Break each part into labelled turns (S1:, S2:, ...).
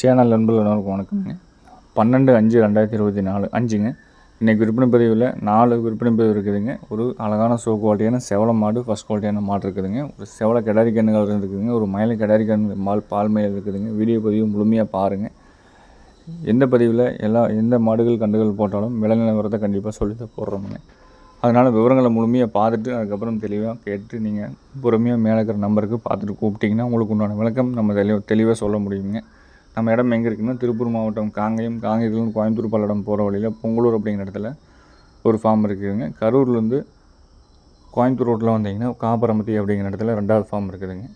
S1: Channel நண்பர்களுக்கு வணக்கம்ங்க பன்னெண்டு அஞ்சு ரெண்டாயிரத்தி இருபத்தி நாலு. அஞ்சுங்க. இன்றைக்கி விற்பனை பதிவில் நாலு விற்பனை பதிவு இருக்குதுங்க. ஒரு அழகான ஷோ குவாலிட்டியான செவல மாடு ஃபஸ்ட் குவாலிட்டியான மாடு இருக்குதுங்க. ஒரு செவல கிடாரி கண்ணுகள் இருக்குதுங்க ஒரு மயில கிடாரி கண்ணு மால் பால் மயில் இருக்குதுங்க. வீடியோ பதிவு முழுமையாக பாருங்கள் எந்த பதிவில் எல்லா எந்த மாடுகள் கண்டுகள் போட்டாலும் விலை நிலவரத்தை கண்டிப்பாக சொல்லி தான் போடுறோமுங்க. அதனால் விவரங்களை முழுமையாக பார்த்துட்டு அதுக்கப்புறம் தெளிவாக கேட்டு நீங்கள் பொறுமையாக மேலே இருக்கிற நம்பருக்கு பார்த்துட்டு கூப்பிட்டிங்கன்னா உங்களுக்கு உண்டான விளக்கம் நம்ம தெளிவாக தெளிவாக சொல்ல முடியுங்க. நம்ம இடம் எங்கே இருக்குன்னா திருப்பூர் மாவட்டம் காங்கேயம் காங்கேயத்துலேருந்து கோயம்புத்தூர் பல்லடம் போகிற வழியில் பொங்கலூர் அப்படிங்கிற இடத்துல ஒரு ஃபார்ம் இருக்குதுங்க. கரூர்லேருந்து கோயம்புத்தூர் ரோட்டில் வந்தீங்கன்னா காப்பரமத்தி அப்படிங்கிற இடத்துல ரெண்டாவது ஃபார்ம் இருக்குதுங்க.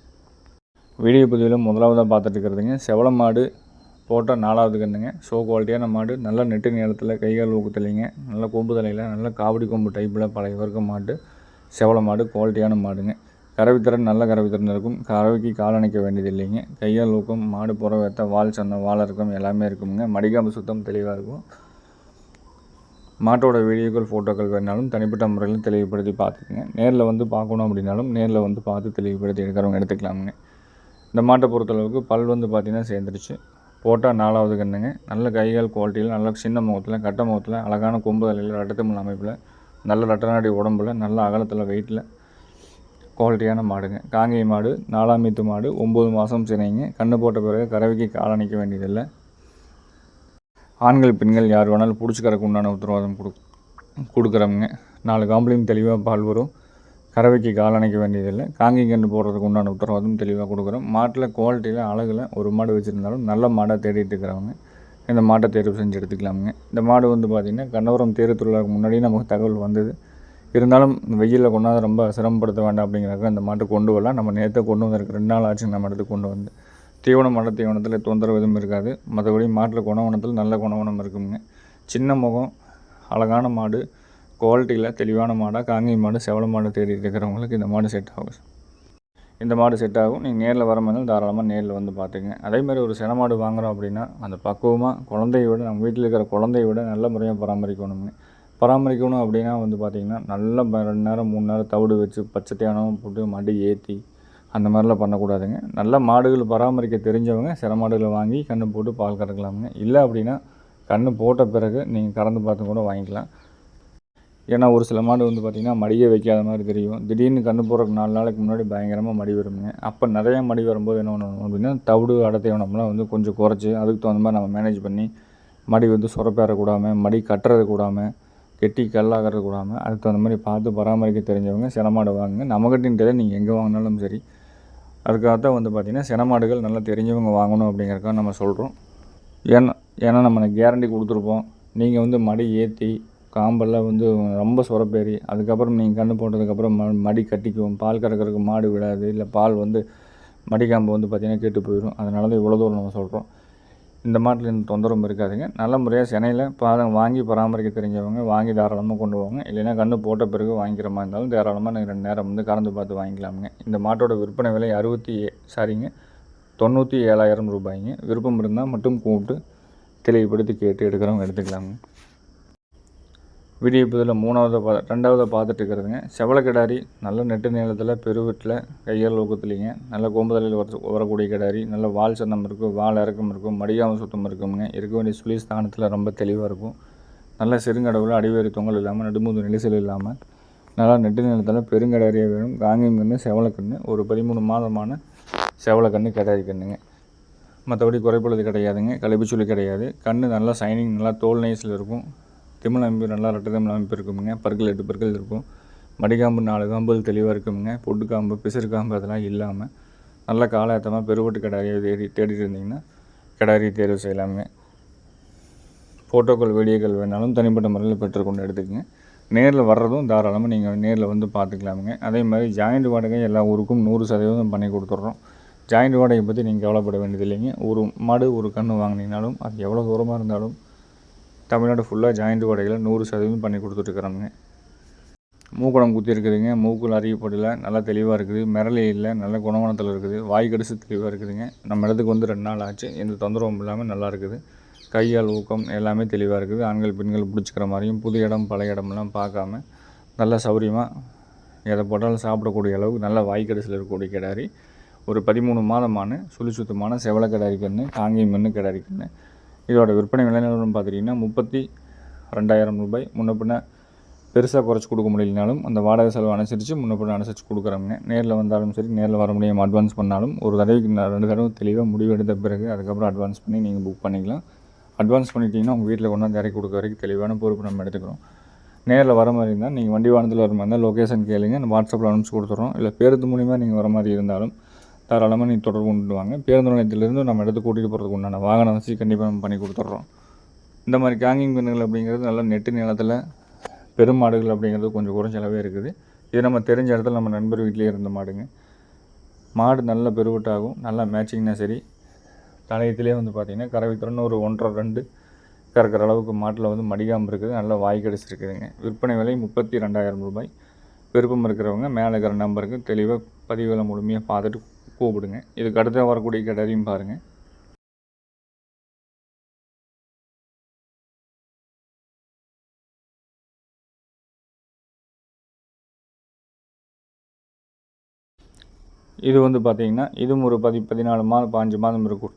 S1: வீடியோ பதிவில் முதலாவதாக பார்த்துட்டு இருக்கிறதுங்க. மாடு போட்டால் நாலாவது கண்ணுங்க ஷோ குவாலிட்டியான மாடு. நல்ல நெட்டு நேரத்தில் கைகால் ஊக்கத்துலைங்க நல்ல கொம்பு தலையில் நல்ல காவடி கொம்பு டைப்பில் பழைய வர்க்க மாடு செவல மாடு குவாலிட்டியான மாடுங்க. கரவித்திறன் நல்ல கரவித்திறன் இருக்கும். கறவைக்கு கால் அணைக்க வேண்டியது இல்லைங்க கையால் ஊக்கம் மாடு புற வெத்த வால் சொன்ன வால் இருக்கும் எல்லாமே இருக்குங்க மடிக்காம்பு சுத்தம் தெளிவாக இருக்கும். மாட்டோட வீடியோக்கள் ஃபோட்டோக்கள் வேணாலும் தனிப்பட்ட முறையில் தெளிவுபடுத்தி பார்த்துக்குங்க. நேரில் வந்து பார்க்கணும் அப்படின்னாலும் நேரில் வந்து பார்த்து தெளிவுபடுத்தி எடுக்கிறவங்க எடுத்துக்கலாமுங்க. இந்த மாட்டை பொறுத்தளவுக்கு பல் வந்து பார்த்திங்கன்னா சேர்ந்துருச்சு. போட்டால் நாலாவது கண்ணுங்க நல்ல கைகால் குவாலிட்டியில் நல்ல சின்ன முகத்தில் கட்ட முகத்தில் அழகான கொம்பு தலையில் ரட்டத்தமிழ் அமைப்பில் நல்ல ரட்டநாடி உடம்புல நல்ல அகலத்தில் வெயிட்டில் குவாலிட்டியான மாடுங்க. காங்கேய மாடு நாலாம் மீத்து மாடு ஒம்பது மாதம் சினைங்க. கண்ணு போட்ட பிறகு கறவைக்கு காலணிக்க வேண்டியதில்லை. ஆண்கள் பெண்கள் யார் வேணாலும் பிடிச்சி கறக்கு உண்டான உத்தரவாதம் கொடு கொடுக்குறவங்க நாலு காம்பளையும் தெளிவாக பால் வரும். கறவைக்கு கால் அணைக்க வேண்டியதில்லை. காங்கி கன்று போடுறதுக்கு உண்டான உத்தரவாதம் தெளிவாக கொடுக்குறோம். மாட்டில் குவாலிட்டியில் அழகில் ஒரு மாடு வச்சுருந்தாலும் நல்ல மாடாக தேடிட்டு இருக்கிறவங்க இந்த மாட்டை தேர்வு செஞ்சு எடுத்துக்கலாமுங்க. இந்த மாடு வந்து பார்த்திங்கன்னா கண்ணபுரம் தேர் திருவிழாவுக்கு முன்னாடியே நமக்கு தகவல் வந்தது. இருந்தாலும் வெயிலில் கொண்டாந்து ரொம்ப சிரமப்படுத்த வேண்டாம் அப்படிங்கிறக்க அந்த மாட்டை கொண்டு வரலாம். நம்ம நேற்று கொண்டு வந்திருக்கு ரெண்டு நாள் ஆச்சு நம்ம இடத்துக்கு கொண்டு வந்து. தீவனம் மட தீவனத்தில் தொந்தரவு எதுவும் இருக்காது. மற்றபடி மாட்டில் குணவனத்தில் நல்ல குணவனம் இருக்குங்க. சின்ன முகம் அழகான மாடு குவாலிட்டியில் தெளிவான மாடாக காங்கை மாடு செவல மாடு தேடி இருக்கிறவங்களுக்கு இந்த மாடு செட் ஆகும். இந்த மாடு செட் ஆகும். நீங்கள் நேரில் வர மாதிரி தாராளமாக நேரில் வந்து பார்த்துங்க அதேமாதிரி ஒரு சென மாடு வாங்குகிறோம் அப்படின்னா அந்த பக்குவமாக குழந்தைய விட நம்ம வீட்டில் இருக்கிற குழந்தைய விட நல்ல முறையாக பராமரிக்கணுங்க. பராமரிக்கணும் அப்படின்னா வந்து பார்த்திங்கன்னா நல்லா ரெண்டு நேரம் மூணு நேரம் தவிடு வச்சு பச்சை போட்டு மடி ஏற்றி அந்த மாதிரிலாம் பண்ணக்கூடாதுங்க. நல்ல மாடுகள் பராமரிக்க தெரிஞ்சவங்க சில மாடுகளை வாங்கி கன்று போட்டு பால் கறக்கலாமுங்க. இல்லை அப்படின்னா கன்று போட்ட பிறகு நீங்கள் கறந்து பார்த்து கூட வாங்கிக்கலாம். ஏன்னா ஒரு சில மாடு வந்து பார்த்திங்கன்னா மடியே வைக்காத மாதிரி தெரியும். திடீர்னு கண்ணு போடுறதுக்கு நாலு நாளைக்கு முன்னாடி பயங்கரமாக மடி வருங்க அப்போ நிறையா மடி வரும்போது என்ன பண்ணணும் அப்படின்னா தவிடு அடத்தேவனம்லாம் வந்து கொஞ்சம் குறைச்சி அதுக்கு தகுந்த மாதிரி நம்ம மேனேஜ் பண்ணி மடி வந்து சுரப்பேறக்கூடாமல் மடி கட்டுறது கூடாமல் கெட்டி கல்லாகிறது கூடாமல் அதுக்கு தகுந்த மாதிரி பார்த்து பராமரிக்க தெரிஞ்சவங்க சினமாடு வாங்குங்க. நம்மகிட்டையும் தெரியல நீங்கள் எங்கே வாங்கினாலும் சரி. அதுக்காகத்தான் வந்து பார்த்திங்கன்னா சினமாடுகள் நல்லா தெரிஞ்சவங்க வாங்கணும் அப்படிங்கிறக்காக நம்ம சொல்கிறோம் ஏன்னா ஏன்னா நம்ம கேரண்டி கொடுத்துருப்போம். நீங்கள் வந்து மடி ஏற்றி காம்பெல்லாம் வந்து ரொம்ப சுரப்பேறி அதுக்கப்புறம் நீங்கள் கன்று போட்டதுக்கப்புறம் ம மடி கட்டிக்கும் பால் கறக்கிறதுக்கு மாடு விடாது இல்லை பால் வந்து மடிக்காம்பு வந்து பார்த்திங்கன்னா கெட்டு போயிடும். அதனால தான் இவ்வளோ தூரம் நம்ம சொல்கிறோம் இந்த மாட்டில் இந்த தொந்தரவும் இருக்காதுங்க. நல்ல முறையாக சென்னையில் பாதம் வாங்கி பராமரிக்க தெரிஞ்சவங்க வாங்கி தாராளமாக கொண்டு போவாங்க இல்லைன்னா கன்று போட்ட பிறகு வாங்கிக்கிற மாதிரி இருந்தாலும் தாராளமாக நீங்கள் ரெண்டு நேரம் வந்து கறந்து பார்த்து வாங்கிக்கலாமுங்க. இந்த மாட்டோட விற்பனை விலை அறுபத்தி ஏ சாரிங்க தொண்ணூற்றி ஏழாயிரம் ரூபாய்ங்க. விருப்பம் இருந்தால் மட்டும் கூப்பிட்டு தெளிவுபடுத்தி கேட்டு எடுக்கிறவங்க எடுத்துக்கலாமுங்க. வீடியோ பதில் மூணாவது பா ரெண்டாவது பார்த்துட்டு இருக்கிறதுங்க. செவலக்கிடாரி நல்ல நெட்டு நீளத்தில் பெருவெட்டில் கையால் ஊக்கத்துலிங்க நல்ல கோம்புதலையில் வர வரக்கூடிய கிடாரி நல்ல வால் சந்தம் இருக்கும் வால் இறக்கம் இருக்கும் மடியாமல் சுத்தம் இருக்குங்க. இருக்க வேண்டிய சுழி ஸ்தானத்தில் ரொம்ப தெளிவாக இருக்கும். நல்ல சிறுங்கடவுல அடிவேறு தொங்கல் இல்லாமல் நடுமுது நெரிசல் இல்லாமல் நல்லா நெட்டு நீளத்தில் பெருங்கடாரியாக வேணும். காங்கியம் கன்று செவலக்கன்று ஒரு பதிமூணு மாதமான செவலக்கன்று கிடாரி கன்றுங்க மற்றபடி குறைப்பழுது கிடையாதுங்க கழிப்புச்சுளி கிடையாது. கண்ணு நல்லா சைனிங் நல்லா தோல் நைஸில் இருக்கும். திமிழ் அமைப்பு நல்லா ரெட்டை திமிழ் அமைப்பு இருக்குமுங்க. பற்கள் எட்டு பற்கள் இருக்கும். மடிக்காம்பு நாலு காம்புகள் தெளிவாக இருக்குமுங்க. பொட்டு காம்பு பிசிறு காம்பு அதெல்லாம் இல்லாமல் நல்ல காலாயத்தமாக பெருவட்டு கிடாரியை தேடி தேடிட்டு இருந்தீங்கன்னா கடாரி தேர்வு செய்யலாமுங்க. ஃபோட்டோக்கள் வீடியோக்கள் வேணாலும் தனிப்பட்ட முறையில் பெற்றுக்கொண்டு எடுத்துக்கங்க. நேரில் வர்றதும் தாராளமாக நீங்கள் நேரில் வந்து பார்த்துக்கலாமுங்க. அதே மாதிரி ஜாயிண்ட் வாடகை எல்லா ஊருக்கும் நூறு சதவீதம் பண்ணி கொடுத்துட்றோம். ஜாயிண்ட் வாடகை பற்றி நீங்கள் கவலைப்பட வேண்டியது இல்லைங்க ஒரு மாடு ஒரு கன்று வாங்கினீங்கனாலும் அது எவ்வளோ தூரமாக இருந்தாலும் தமிழ்நாடு ஃபுல்லாக ஜாயிண்ட் வாடகையில் நூறு சதவீதம் பண்ணி கொடுத்துட்ருக்குறாங்க மூக்குடம் குத்தி இருக்குதுங்க. மூக்குல அறியப்படல நல்லா தெளிவாக இருக்குது. மிரளி இல்லை. நல்ல குணவனத்தில் இருக்குது. வாய் கடிசு தெளிவாக இருக்குதுங்க. நம்ம இடத்துக்கு வந்து ரெண்டு நாள் ஆச்சு. எந்த தொந்தரவும் இல்லாமல் நல்லா இருக்குது. கையால் ஊக்கம் எல்லாமே தெளிவாக இருக்குது. ஆண்கள் பெண்கள் பிடிச்சிக்கிற மாதிரியும் புது இடம் பழைய இடம்லாம் பார்க்காம நல்லா சௌரியமாக எதை போட்டாலும் சாப்பிடக்கூடிய அளவுக்கு நல்ல வாய் கடிசில் இருக்கக்கூடிய கிடாரி. ஒரு பதிமூணு மாதமான சுழி சுத்தமான செவலை கிடாரி கன்று காங்கேயம் மண்ணு கிடாரி கன்று இதோட விற்பனை விலை நிலவரம் பார்த்துட்டிங்கன்னா முப்பத்தி ரெண்டாயிரம் ரூபாய். முன்ன பின்ன பெருசாக குறைச்சி கொடுக்க முடியலனாலும் அந்த வாடகை செலவு அனுசரித்து முன்ன பின்ன அனுசரித்து கொடுக்குறோங்க. நேரில் வந்தாலும் சரி நேரில் வர முடியாமல் அட்வான்ஸ் பண்ணாலும் ஒரு தடவைக்கு ரெண்டு தடவை தெளிவாக முடிவு எடுத்த பிறகு அதுக்கப்புறம் அட்வான்ஸ் பண்ணி நீங்கள் புக் பண்ணிக்கலாம். அட்வான்ஸ் பண்ணிட்டீங்கன்னா உங்கள் வீட்டில் கொண்டாந்து இறக்கி கொடுக்க வரைக்கும் தெளிவான பொறுப்பு நம்ம எடுத்துக்கிறோம். நேரில் வர மாதிரி இருந்தால் நீங்கள் வண்டி வாகனத்தில் வர மாதிரி இருந்தால் லொக்கேஷன் கேளுங்க. அந்த வாட்ஸ்அப்பில் அனுப்பிச்சு கொடுத்துட்றோம் இல்லை பேருந்து மூலிமா நீங்கள் வர மாதிரி இருந்தாலும் தாராளமாக நீங்கள் தொடர்பு கொண்டு வாங்க. பேருந்து நிலையத்திலேருந்து நம்ம இடத்துக்கு கூட்டிகிட்டு போகிறதுக்கு உண்டான வாகன வசதி கண்டிப்பாக நம்ம பண்ணி கொடுத்துட்றோம். இந்த மாதிரி கேங்கிங் பெண்கள் அப்படிங்கிறது நல்லா நெட்டு நிலத்தில் பெரும் மாடுகள் அப்படிங்கிறது கொஞ்சம் குறைஞ்சளவே இருக்குது. இது நம்ம தெரிஞ்ச இடத்துல நம்ம நண்பர் வீட்டிலே இருந்த மாடுங்க. மாடு நல்ல பெருவட்டாகும் நல்லா மேட்சிங்னா சரி. தலையத்திலே வந்து பார்த்திங்கன்னா கறவை திறன் ஒரு ஒன்றரை ரெண்டு கறக்கிற அளவுக்கு மாட்டில் வந்து மடிகாமல் இருக்குது. நல்லா வாய் கடிச்சிருக்குதுங்க. விற்பனை விலை முப்பத்தி ரெண்டாயிரம் ரூபாய். விருப்பம் இருக்கிறவங்க மேலே இருக்கிற நம்பருக்கு தெளிவாக பதிவுகளை முழுமையாக பார்த்துட்டு கூப்பிடுங்க. இதுக்கு அடுத்த வரக்கூடிய கடரையும் பாருங்கள் இது வந்து பார்த்திங்கன்னா இதுவும் ஒரு பதி பதினாலு மாதம் பாஞ்சு மாதம் இருக்கும்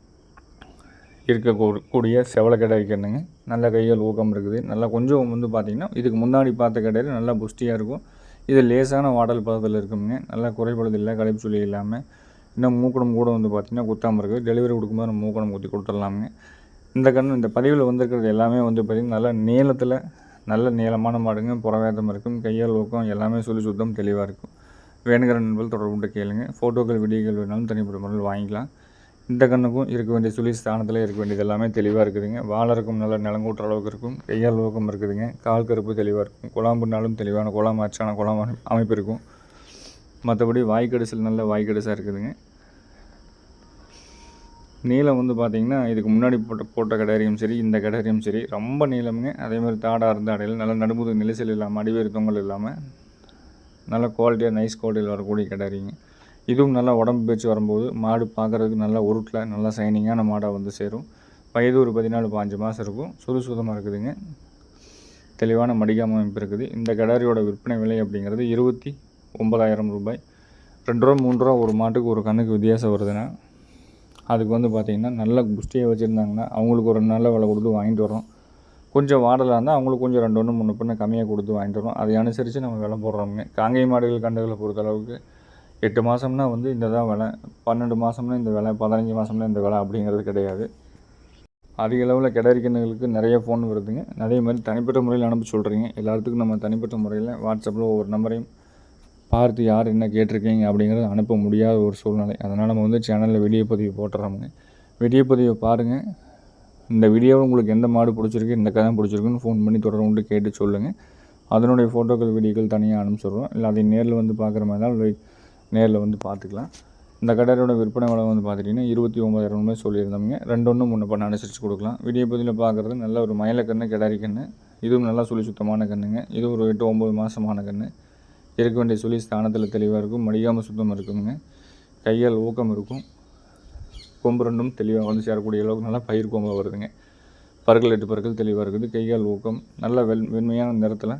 S1: இருக்கக்கூடிய செவலை கடை கண்ணுங்க நல்ல கைகள் ஊக்கம் இருக்குது. நல்லா கொஞ்சம் வந்து பார்த்திங்கன்னா இதுக்கு முன்னாடி பார்த்த கடையில் நல்லா புஷ்டியாக இருக்கும். இது லேசான வாடல் பதத்தில் இருக்குங்க நல்லா குறைபடுது கடைப்புச்சொல்லி இல்லாமல் இன்னும் மூக்கணம் கூட வந்து பார்த்திங்கன்னா குத்தாமல் இருக்குது. டெலிவரி கொடுக்கும்போது நம்ம மூக்கணம் குத்தி கொடுத்துடலாமுங்க இந்த கன்று இந்த பதிவில் வந்திருக்கிறது எல்லாமே வந்து பார்த்திங்கன்னா நல்லா நீளத்தில் நல்ல நீளமான மாடுங்க புறவேதம் இருக்கும் கையால் ஊக்கம் எல்லாமே சொல்லி சுத்தம் தெளிவாக இருக்கும். வேணுங்கிற நண்பர்கள் தொடர்பு கேளுங்க. ஃபோட்டோக்கள் வீடியோக்கள் வேணாலும் தனிப்பட்ட முறையில் வாங்கிக்கலாம். இந்த கண்ணுக்கும் இருக்க வேண்டிய சுழி ஸ்தானத்தில் இருக்க வேண்டியது எல்லாமே தெளிவாக இருக்குதுங்க. வாழறக்கும் நல்ல நிலங்கூட்டுற அளவுக்கு இருக்கும். கையால் ஊக்கம் இருக்குதுங்க. கால் கருப்பு தெளிவாக இருக்கும். குழாம்புனாலும் தெளிவான குழாம் அச்சான குழாம் அமைப்பு இருக்கும். மற்றபடி வாய்க்கடிசல் நல்ல வாய்க்கடிசாக இருக்குதுங்க. நீளம் வந்து பார்த்திங்கன்னா இதுக்கு முன்னாடி போட்ட போட்ட கடாரியும் சரி இந்த கடாரியும் சரி ரொம்ப நீளமுங்க. அதேமாதிரி தாடாக இருந்த அடையில் நல்ல நடுமுது நிலைசல் இல்லாமல் அடிவேறு தொங்கல் இல்லாமல் நல்ல குவாலிட்டியாக நைஸ் குவாலிட்டியில் வரக்கூடிய கிடாரிங்க இதுவும் நல்லா உடம்பு பேச்சு வரும்போது மாடு பார்க்குறதுக்கு நல்லா உருட்டில் நல்லா சைனிங்கான மாடாக வந்து சேரும். வயது ஒரு பதினாலு பாஞ்சு மாதம் இருக்கும். சுது சுதமாக இருக்குதுங்க. தெளிவான மடிகாம அமைப்பு இருக்குது. இந்த கடாரியோட விற்பனை விலை அப்படிங்கிறது இருபத்தி ஒன்பதாயிரம் ரூபாய். ரெண்டு ரூபா மூணு ரூபா ஒரு மாட்டுக்கு ஒரு கண்ணுக்கு வித்தியாசம் வருதுன்னா அதுக்கு வந்து பார்த்திங்கன்னா நல்ல குஸ்டியாக வச்சுருந்தாங்கன்னா அவங்களுக்கு ஒரு நல்ல விலை கொடுத்து வாங்கிட்டு வரோம் கொஞ்சம் வாடலாக இருந்தால் அவங்களுக்கு கொஞ்சம் ரெண்டு ஒன்று மூணு பண்ண கம்மியாக கொடுத்து வாங்கிட்டு வரோம் அதை அனுசரித்து நம்ம விலை போடுறோங்க காங்கேய மாடுகள் கண்டுகளை பொறுத்தளவுக்கு எட்டு மாதம்னா வந்து இந்த தான் விலை பன்னெண்டு மாதம்னா இந்த விலை பதினஞ்சு மாதம்னா இந்த விலை அப்படிங்கிறது கிடையாது. அதிக அளவில் கிடைக்கிறவங்களுக்கு நிறைய ஃபோன் வருதுங்க. அதே மாதிரி தனிப்பட்ட முறையில் அனுப்பி சொல்கிறீங்க எல்லாத்துக்கும் நம்ம தனிப்பட்ட முறையில் வாட்ஸ்அப்பில் ஒவ்வொரு நம்பரையும் பார்த்து யார் என்ன கேட்டிருக்கீங்க அப்படிங்கிறது அனுப்ப முடியாத ஒரு சூழ்நிலை. அதனால் நம்ம வந்து சேனலில் வீடியோ பதிவு போட்டுறோமுங்க. வீடியோ பதிவை பாருங்கள் இந்த வீடியோவை உங்களுக்கு எந்த மாடு பிடிச்சிருக்கு இந்த கதை பிடிச்சிருக்குன்னு ஃபோன் பண்ணி தொடர்ந்து கேட்டு சொல்லுங்கள் அதனுடைய ஃபோட்டோக்கள் வீடியோக்கள் தனியாக அனுப்பிச்சிடுறோம். இல்லை அதை நேரில் வந்து பார்க்குற மாதிரி தான் நேரில் வந்து பார்த்துக்கலாம். இந்த கடையோட விற்பனை விலை வந்து பார்த்துட்டிங்கன்னா இருபத்தி ஒம்பதாயிரம் ரூபாய் சொல்லியிருந்தோம்ங்க. ரெண்டு ஒன்று முன்ன பண்ண அனுசரித்து கொடுக்கலாம். வீடியோ பதிவில் பார்க்குறது நல்ல ஒரு மயிலக்கண்ணு கிடாரி கண்ணு. இதுவும் நல்லா சுழி சுத்தமான கண்ணுங்க. இது ஒரு எட்டு ஒம்பது மாதமான கன்று இருக்க வேண்டிய சுழி ஸ்தானத்தில் தெளிவாக இருக்கும். மடியாமல் சுத்தமாக இருக்குங்க. கையால் ஊக்கம் இருக்கும். கொம்பு ரெண்டும் தெளிவாக வந்து சேரக்கூடிய அளவுக்கு நல்லா பயிர் கொம்பாக வருதுங்க. பற்கள் எட்டு பற்கள் தெளிவாக இருக்குது. கையால் ஊக்கம். நல்ல வெல் வெண்மையான நிறத்தில்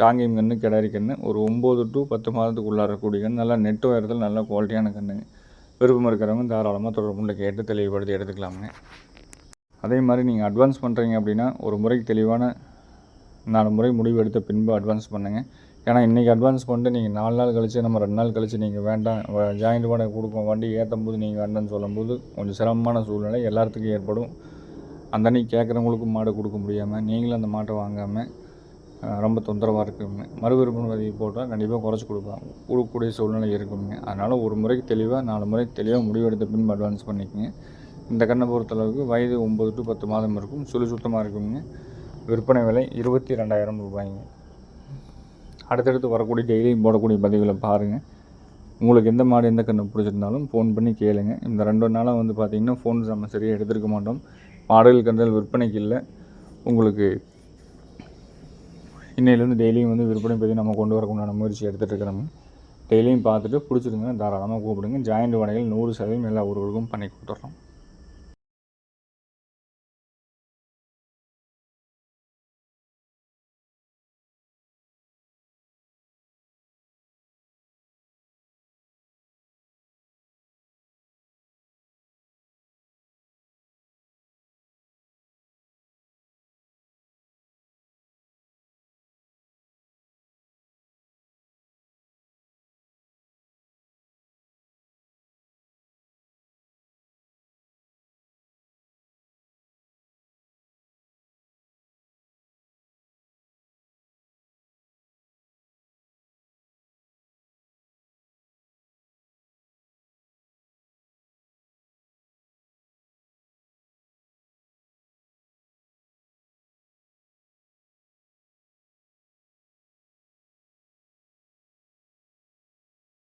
S1: காங்கேயம் கன்று கிடாரி கன்று ஒரு ஒம்பது டு பத்து மாதத்துக்கு உள்ளாரக்கூடிய கன்று நல்லா நெட்டு உயரத்தில் நல்ல குவாலிட்டியான கன்றுங்க விருப்பம் இருக்கிறவங்க தாராளமாக தொடர்புள்ள கேட்டு தெளிவுபடுத்தி எடுத்துக்கலாமுங்க. அதே மாதிரி நீங்கள் அட்வான்ஸ் பண்ணுறீங்க அப்படின்னா ஒரு முறைக்கு தெளிவான நாலு முறை முடிவு எடுத்த பின்பு அட்வான்ஸ் பண்ணுங்கள் ஏன்னா இன்றைக்கி அட்வான்ஸ் பண்ணிட்டு நீங்கள் நாலு நாள் கழித்து நம்ம ரெண்டு நாள் கழித்து நீங்கள் வேண்டாம் ஜாயிண்ட் வாடகை கொடுக்கும் வண்டி ஏற்றும் போது நீங்கள் வேண்டாம்னு சொல்லும்போது கொஞ்சம் சிரமமான சூழ்நிலை. எல்லாத்துக்கும் ஏற்படும். அந்த அன்றைக்கி கேட்குறவங்களுக்கும் மாடு கொடுக்க முடியாமல் நீங்களும் அந்த மாட்டை வாங்காமல் ரொம்ப தொந்தரவாக இருக்குங்க. மறு விற்பனை பதிவு போட்டால் கண்டிப்பாக குறைச்சி கொடுப்பாங்க. கொடுக்கக்கூடிய சூழ்நிலை இருக்குங்க. அதனால் ஒரு முறைக்கு தெளிவாக நாலு முறை தெளிவாக முடிவெடுத்த பின் அட்வான்ஸ் பண்ணிக்கோங்க. இந்த கண்ணை பொறுத்தளவுக்கு வயது ஒம்பது டு பத்து மாதம் இருக்கும். சுழி சுத்தமாக இருக்குங்க. விற்பனை விலை இருபத்தி ரெண்டாயிரம் ரூபாய்ங்க. அடுத்தடுத்து வரக்கூடிய டெய்லியும் போடக்கூடிய பதிவுகளை பாருங்கள் உங்களுக்கு எந்த மாடு எந்த கன்று பிடிச்சிருந்தாலும் ஃபோன் பண்ணி கேளுங்க. இந்த ரெண்டு நாளாக வந்து பார்த்திங்கன்னா ஃபோன் நம்ம சரியாக எடுத்துருக்க மாட்டோம். மாடுகள் கன்றுகள் விற்பனைக்கு இல்லை. உங்களுக்கு இன்னையிலேருந்து டெய்லியும் வந்து விற்பனை பற்றி நம்ம கொண்டு வரக்குண்டான முயற்சி எடுத்துகிட்டு இருக்கிறோம். டெய்லியும் பார்த்துட்டு பிடிச்சிருங்க தாராளமாக கூப்பிடுங்க. ஜாயிண்ட் வடைகள் நூறு சதவீதம் எல்லா ஊர்களுக்கும் பண்ணி கொடுத்துட்றோம்